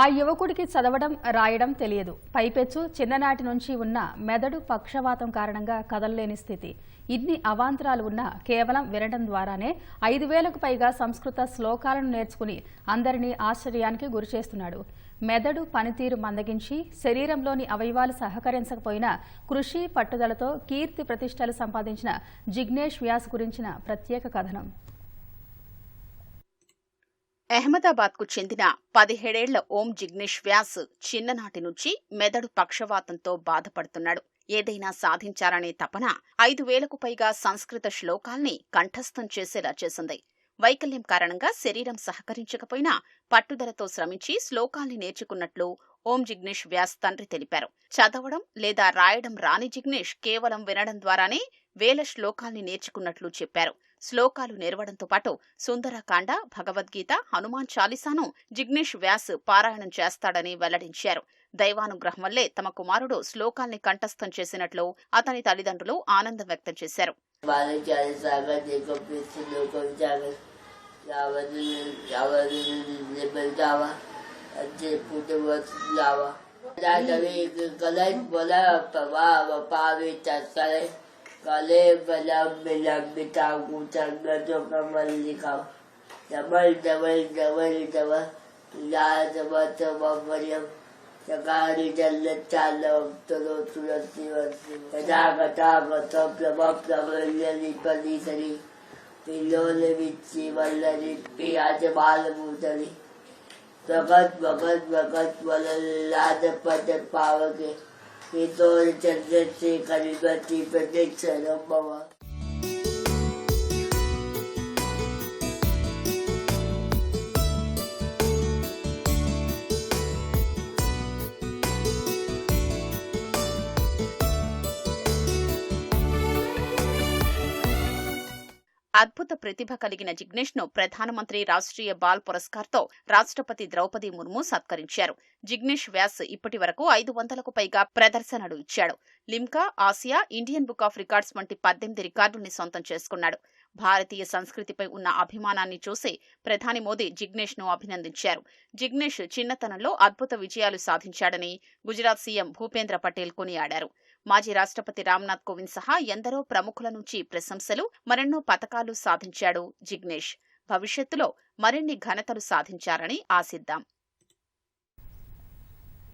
ఆ యువకుడికి చదవడం రాయడం తెలియదు. పైపెచ్చు చిన్ననాటి నుంచి ఉన్న మెదడు పక్షవాతం కారణంగా కదలలేని స్థితి. ఇన్ని అవాంతరాలు ఉన్నా కేవలం వినడం ద్వారానే ఐదు వేలకు పైగా సంస్కృత శ్లోకాలను నేర్చుకుని అందరినీ ఆశ్చర్యానికి గురిచేస్తున్నాడు మెదడు పనితీరు మందగించి శరీరంలోని అవయవాలు సహకరించకపోయినా కృషి పట్టుదలతో కీర్తి ప్రతిష్టలు సంపాదించిన జిగ్నేష్ వ్యాస్ గురించిన ప్రత్యేక కథనం. అహ్మదాబాద్కు చెందిన పదిహేడేళ్ళ ఓం జిగ్నేష్ వ్యాస్ చిన్ననాటి నుంచి మెదడు పక్షవాతంతో బాధపడుతున్నాడు. ఏదైనా సాధించాలనే తపన ఐదు వేలకు పైగా సంస్కృత శ్లోకాల్ని కంఠస్థం చేసేలా చేసింది. వైకల్యం కారణంగా శరీరం సహకరించకపోయినా పట్టుదలతో శ్రమించి శ్లోకాల్ని నేర్చుకున్నట్లు ఓం జిగ్నేష్ వ్యాస్ తండ్రి తెలిపారు. చదవడం లేదా రాయడం రాని జిగ్నేష్ కేవలం వినడం ద్వారానే వేల శ్లోకాల్ని నేర్చుకున్నట్లు చెప్పారు. శ్లోకాలు నేర్వడంతో పాటు సుందరకాండ భగవద్గీత హనుమాన్ చాలీసాను జిగ్నేష్ వ్యాస్ పారాయణం చేస్తాడని వెల్లడించారు. దైవానుగ్రహం వల్లే తమ కుమారుడు శ్లోకాల్ని కంఠస్థం చేసినట్లు అతని తల్లిదండ్రులు ఆనందం వ్యక్తం చేశారు. Vale, काले बदाम में बिता गुचर गजो कमल लिखा। डबल डबल डबल डबल, लाल जब तब मरियम। सकारी जल्लत चालो तरो तुलसी वर्षि कथा कथा मत प्रभ प्रबल्य निपली सरी पिलोल विच्ची वल्लरी पियाज, बाल मूतली भगत भगत भगत वल्लाद पद, पावके। Yedi o cenneti, galibeti, beni selam baba. అద్భుత ప్రతిభ కలిగిన జిగ్నేష్ను ప్రధానమంత్రి రాష్ట్రీయ బాల్ పురస్కార్తో రాష్ట్రపతి ద్రౌపది ముర్ము సత్కరించారు. జిగ్నేష్ వ్యాస్ ఇప్పటి వరకు ఐదు వందలకు పైగా ప్రదర్శనలు ఇచ్చాడు. Limca Asia Indian book of records వంటి పద్దెనిమిది రికార్డుల్ని సొంతం చేసుకున్నాడు. భారతీయ సంస్కృతిపై ఉన్న అభిమానాన్ని చూసి ప్రధాని మోదీ జిగ్నేష్ను అభినందించారు. జిగ్నేష్ చిన్నతనంలో అద్భుత విజయాలు సాధించాడని గుజరాత్ సీఎం భూపేంద్ర పటేల్ కొనియాడారు. మాజీ రాష్ట్రపతి రామ్నాథ్ కోవింద్ సహా ఎందరో ప్రముఖుల నుంచి ప్రశంసలు మరెన్నో పతకాలు సాధించాడు జిగ్నేష్. భవిష్యత్తులో మరిన్ని ఘనతలు సాధించారని ఆశిద్దాం.